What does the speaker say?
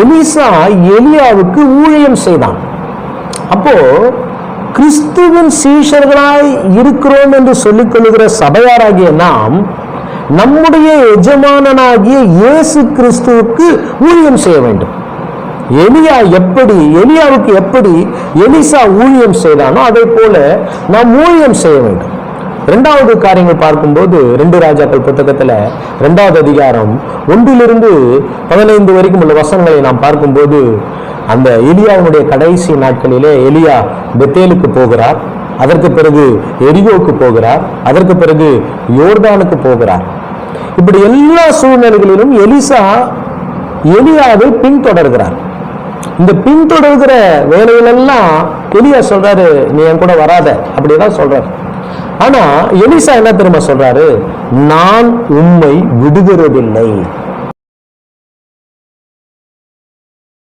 Elisha எலியாவுக்கு ஊழியம் செய்தான். அப்போ கிறிஸ்துவின் சீஷர்களாய் இருக்கிறோம் என்று சொல்லிக் கொள்கிற சபையாராகிய நாம் நம்முடைய எஜமானனாகிய இயேசு கிறிஸ்துவுக்கு ஊழியம் செய்ய வேண்டும். எலியா எப்படி எலியாவுக்கு எப்படி எலிசா ஊழியம் செய்தானோ அதே போல நாம் ஊழியம் செய்ய வேண்டும். ரெண்டாவது காரியங்கள் பார்க்கும்போது ரெண்டு ராஜாக்கள் புத்தகத்துல ரெண்டாவது அதிகாரம் ஒன்றிலிருந்து பதினைந்து வரைக்கும் உள்ள வசனங்களை நாம் பார்க்கும்போது அந்த எலியாவுடைய கடைசி நாட்களிலே எலியா பெத்தேலுக்கு போகிறார். அதற்கு பிறகு எரிகோவுக்கு போகிறார். அதற்கு பிறகு யோர்தானுக்கு போகிறார். இப்படி எல்லா சூழ்நிலைகளிலும் எலிசா எலியாவை பின்தொடர்கிறார். இந்த பின்தொடர்கிற வேலைகளெல்லாம் எலியா சொல்றாரு நீ என் கூட வராத. அப்படிதான் சொல்றாரு. ஆனா எலிசா என்ன தெரியுமா சொல்றாரு? நான் உண்மை விடுகிறதில்லை.